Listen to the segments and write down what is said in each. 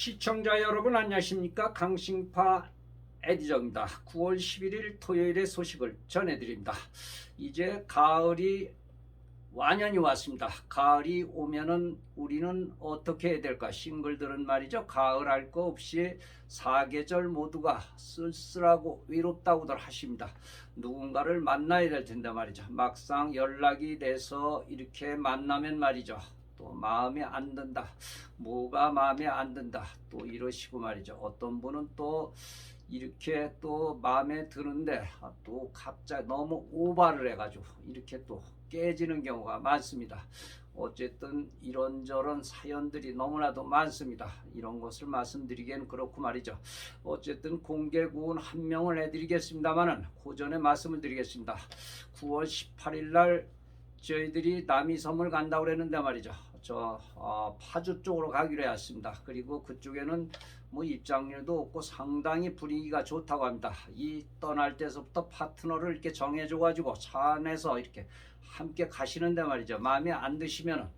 시청자 여러분 안녕하십니까 강신파 에디저입니다. 9월 11일 토요일의 소식을 전해드립니다. 이제 가을이 완연히 왔습니다. 가을이 오면은 우리는 어떻게 해야 될까? 싱글들은 말이죠. 가을 할 거 없이 사계절 모두가 쓸쓸하고 외롭다고들 하십니다. 누군가를 만나야 될 텐데 말이죠. 막상 연락이 돼서 이렇게 만나면 말이죠. 또 마음에 안 든다. 뭐가 마음에 안 든다. 또 이러시고 말이죠. 어떤 분은 또 이렇게 또 마음에 드는데 아, 또 갑자기 너무 오바를 해가지고 이렇게 또 깨지는 경우가 많습니다. 어쨌든 이런저런 사연들이 너무나도 많습니다. 이런 것을 말씀드리기엔 그렇고 말이죠. 어쨌든 공개 구원 한 명을 해드리겠습니다만은 그 전에 말씀을 드리겠습니다. 9월 18일 날 저희들이 남이섬을 간다고 그랬는데 말이죠. 저 어, 파주 쪽으로 가기로 했습니다. 그리고 그쪽에는 뭐 입장료도 없고 상당히 분위기가 좋다고 합니다. 이 떠날 때서부터 파트너를 이렇게 정해줘가지고 차 안에서 이렇게 함께 가시는데 말이죠. 마음에 안 드시면은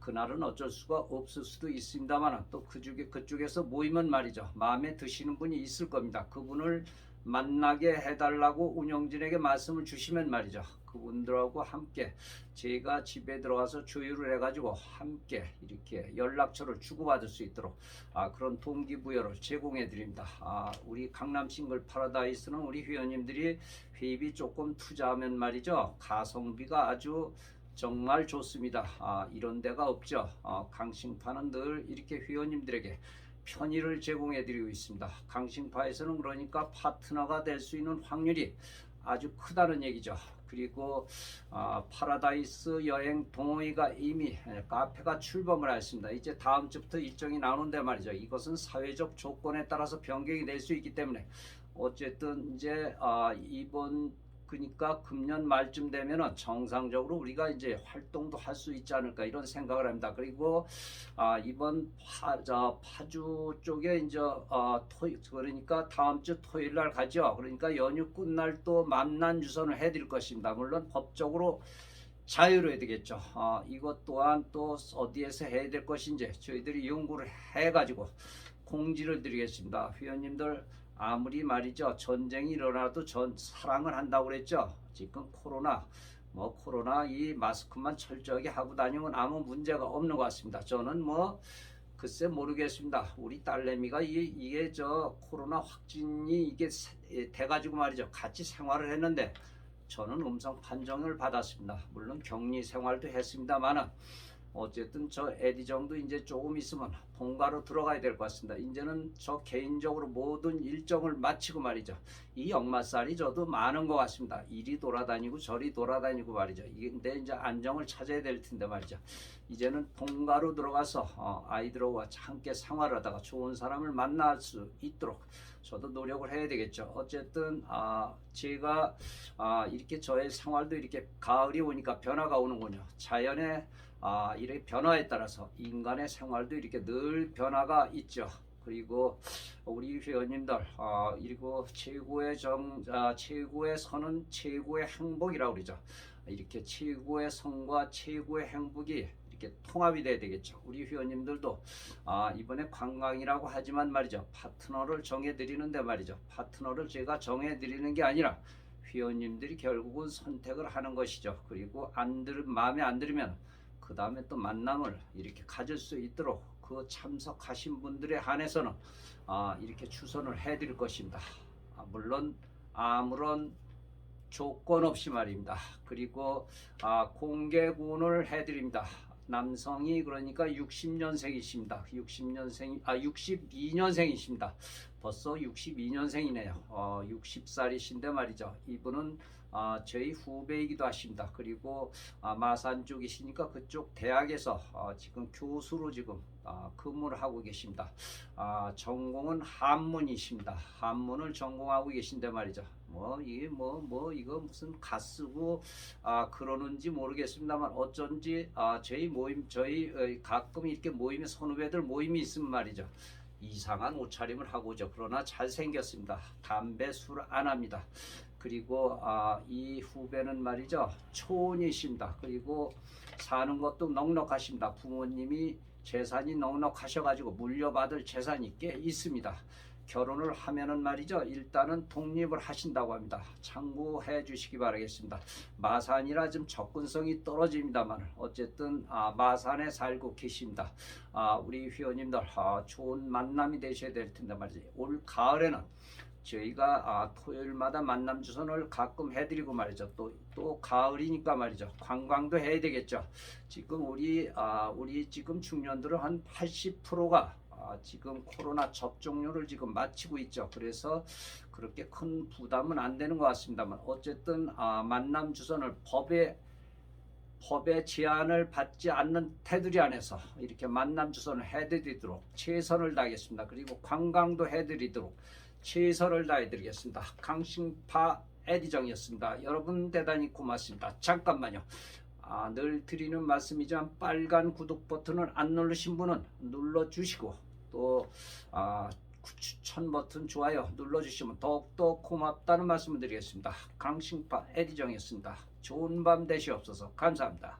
그날은 어쩔 수가 없을 수도 있습니다만 또 그쪽에 그쪽에서 모이면 말이죠. 마음에 드시는 분이 있을 겁니다. 그분을 만나게 해달라고 운영진에게 말씀을 주시면 말이죠. 그분들하고 함께 제가 집에 들어가서 조율을 해가지고 함께 이렇게 연락처를 주고받을 수 있도록 아, 그런 동기부여를 제공해 드립니다. 아, 우리 강남 싱글 파라다이스는 우리 회원님들이 회비 조금 투자하면 말이죠. 가성비가 아주 정말 좋습니다. 아, 이런 데가 없죠. 아, 강신파는 늘 이렇게 회원님들에게 편의를 제공해 드리고 있습니다. 강신파에서는 그러니까 파트너가 될 수 있는 확률이 아주 크다는 얘기죠. 그리고 아, 파라다이스 여행 동호회가 이미 예, 카페가 출범을 했습니다. 이제 다음 주부터 일정이 나오는데 말이죠. 이것은 사회적 조건에 따라서 변경이 될 수 있기 때문에 어쨌든 이제 아, 이번 그러니까 금년 말쯤 되면은 정상적으로 우리가 이제 활동도 할 수 있지 않을까 이런 생각을 합니다. 그리고 아, 이번 파, 저, 파주 쪽에 이제 어, 토 그러니까 다음 주 토요일 날 가죠. 그러니까 연휴 끝날 또 만난 유선을 해드릴 것입니다. 물론 법적으로 자유로워야 되겠죠. 아, 이것 또한 또 어디에서 해야 될 것인지 저희들이 연구를 해가지고 공지를 드리겠습니다. 회원님들 아무리 말이죠 전쟁이 일어나도 전 사랑을 한다고 그랬죠. 지금 코로나 뭐 코로나 이 마스크만 철저하게 하고 다니면 아무 문제가 없는 것 같습니다. 저는 뭐 글쎄 모르겠습니다. 우리 딸내미가 이, 이게 저 코로나 확진이 이게 세- 돼가지고 말이죠. 같이 생활을 했는데 저는 음성 판정을 받았습니다. 물론 격리 생활도 했습니다만은 어쨌든 저 에디정도 이제 조금 있으면 본가로 들어가야 될 것 같습니다. 이제는 저 개인적으로 모든 일정을 마치고 말이죠. 이 역마살이 저도 많은 것 같습니다. 이리 돌아다니고 저리 돌아다니고 말이죠. 근데 이제 안정을 찾아야 될 텐데 말이죠. 이제는 본가로 들어가서 어, 아이들하고 함께 생활을 하다가 좋은 사람을 만날 수 있도록 저도 노력을 해야 되겠죠. 어쨌든 아, 제가 아, 이렇게 저의 생활도 이렇게 가을이 오니까 변화가 오는군요. 자연의 아, 이런 변화에 따라서 인간의 생활도 이렇게 늘 변화가 있죠. 그리고 우리 회원님들 아, 그리고 최고의 정 아, 최고의 선은 최고의 행복이라고 그러죠. 이렇게 최고의 선과 최고의 행복이 이렇게 통합이 돼야 되겠죠. 우리 회원님들도 아, 이번에 관광이라고 하지만 말이죠. 파트너를 정해 드리는데 말이죠. 파트너를 제가 정해 드리는 게 아니라 회원님들이 결국은 선택을 하는 것이죠. 그리고 안 들, 마음에 안 들으면 그 다음에 또 만남을 이렇게 가질 수 있도록 그 참석하신 분들에 한해서는 아, 이렇게 추선을 해드릴 것입니다. 아, 물론 아무런 조건 없이 말입니다. 그리고 아, 공개군을 해드립니다. 남성이 그러니까 60년생이십니다. 60년생 아 62년생이십니다. 벌써 62년생이네요. 어, 60살이신데 말이죠. 이분은 아, 저희 후배이기도 하십니다. 그리고 아, 마산 쪽이시니까 그쪽 대학에서 어, 지금 교수로 지금 아, 근무를 하고 계십니다. 아, 전공은 한문이십니다. 한문을 전공하고 계신데 말이죠. 뭐 이게 뭐뭐 이거 무슨 가쓰고 아 그러는지 모르겠습니다만 어쩐지 아 저희 모임 저희 어, 가끔 이렇게 모임에 선후배들 모임이 있으면 말이죠. 이상한 옷차림을 하고 오죠. 그러나 잘 생겼습니다. 담배 술 안 합니다. 그리고 아, 이 후배는 말이죠 초혼이십니다. 그리고 사는 것도 넉넉하십니다. 부모님이 재산이 넉넉하셔가지고 물려받을 재산이 꽤 있습니다. 결혼을 하면은 말이죠. 일단은 독립을 하신다고 합니다. 참고해 주시기 바라겠습니다. 마산이라 좀 접근성이 떨어집니다만 어쨌든 아, 마산에 살고 계십니다. 아, 우리 회원님들 아, 좋은 만남이 되셔야 될 텐데 말이지. 올 가을에는 저희가 아, 토요일마다 만남 주선을 가끔 해드리고 말이죠. 또, 또 가을이니까 말이죠. 관광도 해야 되겠죠. 지금 우리 아, 우리 지금 중년들은 한 80%가 아, 지금 코로나 접종률을 지금 마치고 있죠. 그래서 그렇게 큰 부담은 안 되는 것 같습니다만 어쨌든 아, 만남 주선을 법에 법의 제한을 받지 않는 테두리 안에서 이렇게 만남 주선을 해드리도록 최선을 다하겠습니다. 그리고 관광도 해드리도록 최선을 다해드리겠습니다. 강신파 에디정이었습니다. 여러분 대단히 고맙습니다. 잠깐만요. 아, 늘 드리는 말씀이지만 빨간 구독 버튼을 안 누르신 분은 눌러주시고 또 아, 추천 버튼 좋아요 눌러주시면 더욱더 고맙다는 말씀을 드리겠습니다. 강신파 에디정이었습니다. 좋은 밤 되시옵소서. 감사합니다.